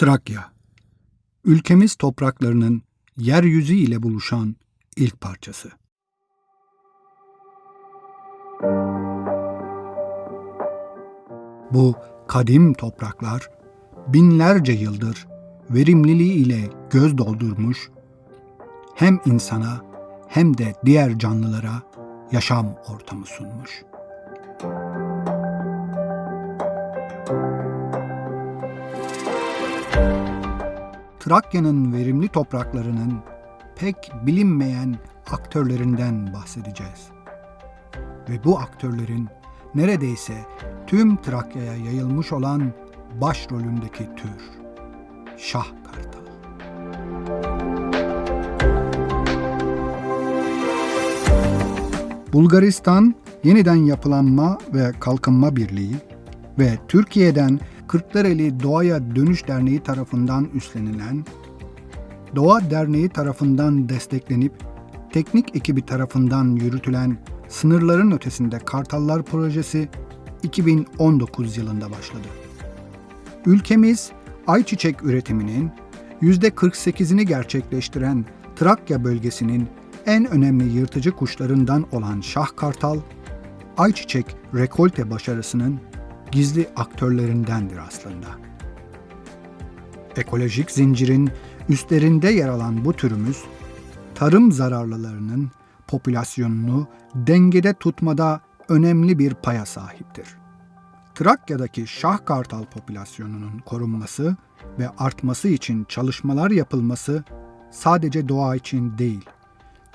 Trakya Ülkemiz topraklarının yeryüzü ile buluşan ilk parçası. Bu kadim topraklar binlerce yıldır verimliliği ile göz doldurmuş, hem insana hem de diğer canlılara yaşam ortamı sunmuş. Trakya'nın verimli topraklarının pek bilinmeyen aktörlerinden bahsedeceğiz. Ve bu aktörlerin neredeyse tüm Trakya'ya yayılmış olan başrolündeki tür, şah kartal. Bulgaristan Yeniden Yapılanma ve Kalkınma Birliği ve Türkiye'den Kırklareli Doğaya Dönüş Derneği tarafından üstlenilen, Doğa Derneği tarafından desteklenip teknik ekibi tarafından yürütülen Sınırların Ötesinde Kartallar Projesi 2019 yılında başladı. Ülkemiz ayçiçek üretiminin %48'ini gerçekleştiren Trakya bölgesinin en önemli yırtıcı kuşlarından olan şah kartal, ayçiçek rekolte başarısının gizli aktörlerindendir aslında. Ekolojik zincirin üstlerinde yer alan bu türümüz, tarım zararlılarının popülasyonunu dengede tutmada önemli bir paya sahiptir. Trakya'daki şah kartal popülasyonunun korunması ve artması için çalışmalar yapılması sadece doğa için değil,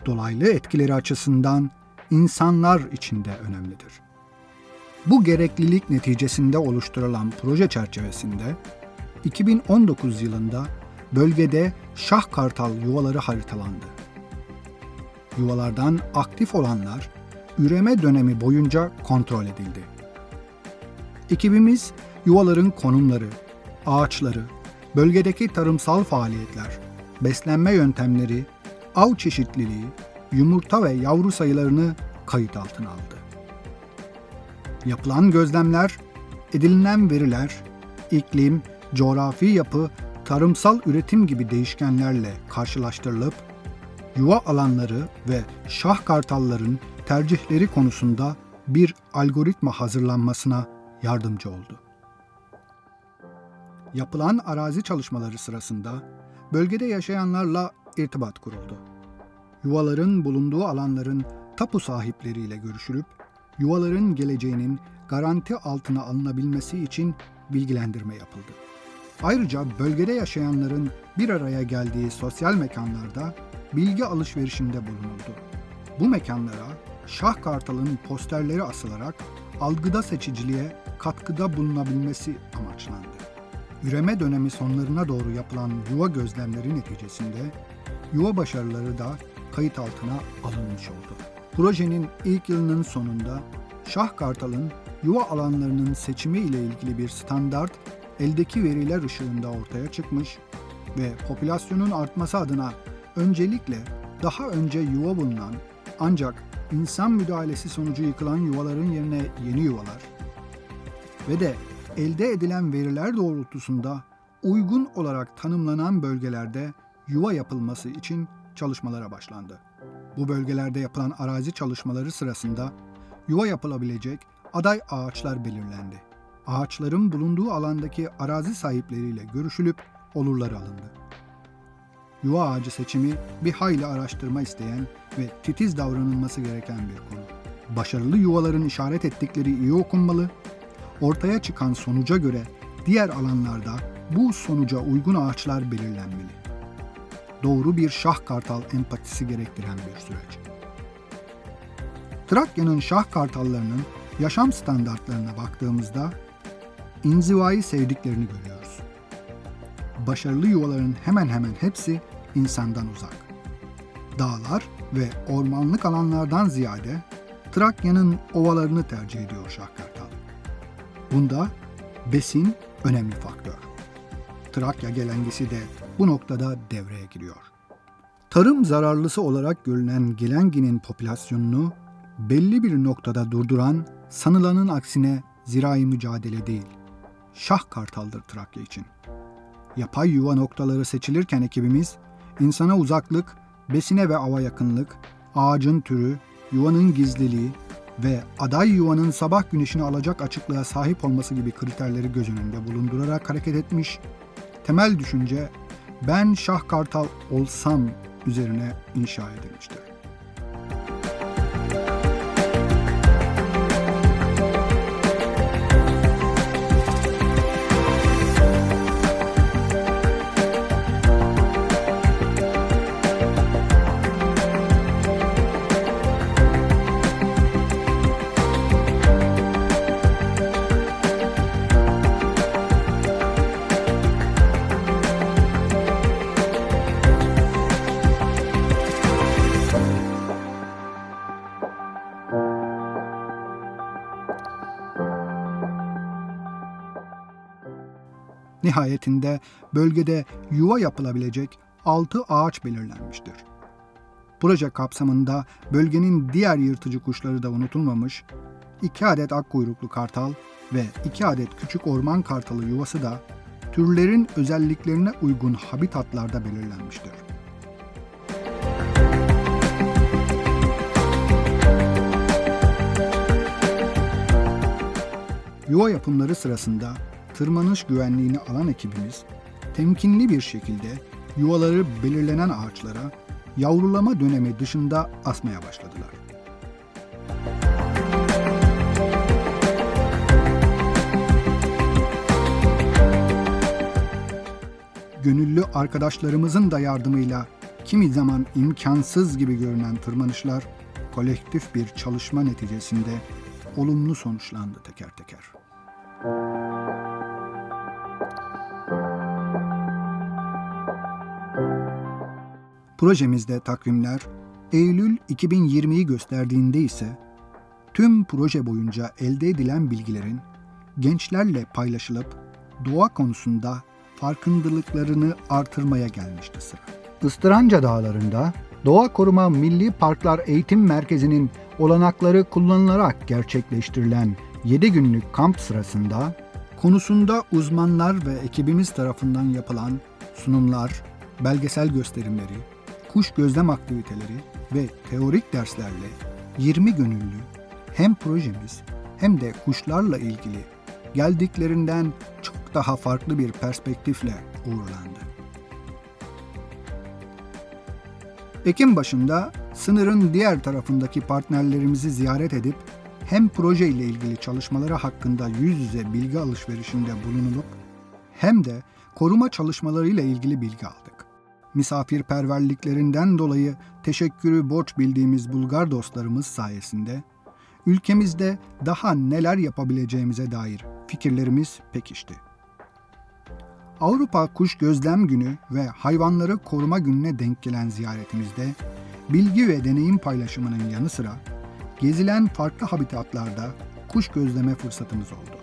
dolaylı etkileri açısından insanlar için de önemlidir. Bu gereklilik neticesinde oluşturulan proje çerçevesinde 2019 yılında bölgede şah kartal yuvaları haritalandı. Yuvalardan aktif olanlar üreme dönemi boyunca kontrol edildi. Ekibimiz yuvaların konumları, ağaçları, bölgedeki tarımsal faaliyetler, beslenme yöntemleri, av çeşitliliği, yumurta ve yavru sayılarını kayıt altına aldı. Yapılan gözlemler, edinilen veriler, iklim, coğrafi yapı, tarımsal üretim gibi değişkenlerle karşılaştırılıp yuva alanları ve şah kartalların tercihleri konusunda bir algoritma hazırlanmasına yardımcı oldu. Yapılan arazi çalışmaları sırasında bölgede yaşayanlarla irtibat kuruldu. Yuvaların bulunduğu alanların tapu sahipleriyle görüşülüp yuvaların geleceğinin garanti altına alınabilmesi için bilgilendirme yapıldı. Ayrıca bölgede yaşayanların bir araya geldiği sosyal mekanlarda bilgi alışverişinde bulunuldu. Bu mekanlara Şah Kartal'ın posterleri asılarak algıda seçiciliğe katkıda bulunabilmesi amaçlandı. Üreme dönemi sonlarına doğru yapılan yuva gözlemleri neticesinde yuva başarıları da kayıt altına alınmış oldu. Projenin ilk yılının sonunda Şah Kartal'ın yuva alanlarının seçimi ile ilgili bir standart eldeki veriler ışığında ortaya çıkmış ve popülasyonun artması adına öncelikle daha önce yuva bulunan ancak insan müdahalesi sonucu yıkılan yuvaların yerine yeni yuvalar ve de elde edilen veriler doğrultusunda uygun olarak tanımlanan bölgelerde yuva yapılması için çalışmalara başlandı. Bu bölgelerde yapılan arazi çalışmaları sırasında yuva yapılabilecek aday ağaçlar belirlendi. Ağaçların bulunduğu alandaki arazi sahipleriyle görüşülüp olurları alındı. Yuva ağacı seçimi bir hayli araştırma isteyen ve titiz davranılması gereken bir konu. Başarılı yuvaların işaret ettikleri iyi okunmalı, ortaya çıkan sonuca göre diğer alanlarda bu sonuca uygun ağaçlar belirlenmeli. Doğru bir şah kartal empatisi gerektiren bir süreç. Trakya'nın şah kartallarının yaşam standartlarına baktığımızda inzivayı sevdiklerini görüyoruz. Başarılı yuvaların hemen hemen hepsi insandan uzak. Dağlar ve ormanlık alanlardan ziyade Trakya'nın ovalarını tercih ediyor şah kartal. Bunda besin önemli faktör. Trakya gelengisi de bu noktada devreye giriyor. Tarım zararlısı olarak görülen gelenginin popülasyonunu belli bir noktada durduran sanılanın aksine zirai mücadele değil, şah kartaldır Trakya için. Yapay yuva noktaları seçilirken ekibimiz insana uzaklık, besine ve ava yakınlık, ağacın türü, yuvanın gizliliği ve aday yuvanın sabah güneşini alacak açıklığa sahip olması gibi kriterleri göz önünde bulundurarak hareket etmiş. Temel düşünce ben Şah Kartal olsam üzerine inşa edilmiştir. Nihayetinde bölgede yuva yapılabilecek 6 ağaç belirlenmiştir. Proje kapsamında bölgenin diğer yırtıcı kuşları da unutulmamış, 2 adet akkuyruklu kartal ve 2 adet küçük orman kartalı yuvası da türlerin özelliklerine uygun habitatlarda belirlenmiştir. Yuva yapımları sırasında tırmanış güvenliğini alan ekibimiz temkinli bir şekilde yuvaları belirlenen ağaçlara yavrulama dönemi dışında asmaya başladılar. Gönüllü arkadaşlarımızın da yardımıyla kimi zaman imkansız gibi görünen tırmanışlar kolektif bir çalışma neticesinde olumlu sonuçlandı teker teker. Projemizde takvimler Eylül 2020'yi gösterdiğinde ise tüm proje boyunca elde edilen bilgilerin gençlerle paylaşılıp doğa konusunda farkındalıklarını artırmaya gelmişti sıra. Istıranca Dağları'nda Doğa Koruma Milli Parklar Eğitim Merkezi'nin olanakları kullanılarak gerçekleştirilen 7 günlük kamp sırasında konusunda uzmanlar ve ekibimiz tarafından yapılan sunumlar, belgesel gösterimleri, kuş gözlem aktiviteleri ve teorik derslerle 20 gönüllü hem projemiz hem de kuşlarla ilgili geldiklerinden çok daha farklı bir perspektifle uğurlandı. Ekim başında sınırın diğer tarafındaki partnerlerimizi ziyaret edip hem proje ile ilgili çalışmaları hakkında yüz yüze bilgi alışverişinde bulunulup hem de koruma çalışmalarıyla ilgili bilgi aldık. Misafirperverliklerinden dolayı teşekkürü borç bildiğimiz Bulgar dostlarımız sayesinde ülkemizde daha neler yapabileceğimize dair fikirlerimiz pekişti. Avrupa Kuş Gözlem Günü ve Hayvanları Koruma Günü'ne denk gelen ziyaretimizde bilgi ve deneyim paylaşımının yanı sıra gezilen farklı habitatlarda kuş gözleme fırsatımız oldu.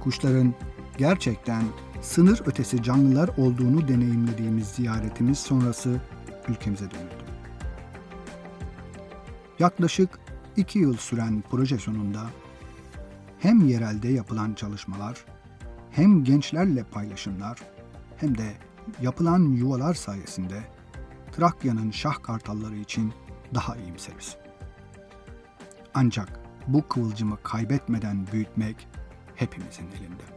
Kuşların gerçekten sınır ötesi canlılar olduğunu deneyimlediğimiz ziyaretimiz sonrası ülkemize dönüldü. Yaklaşık iki yıl süren proje sonunda hem yerelde yapılan çalışmalar, hem gençlerle paylaşımlar, hem de yapılan yuvalar sayesinde Trakya'nın şah kartalları için daha iyimseriz. Ancak bu kıvılcımı kaybetmeden büyütmek hepimizin elinde.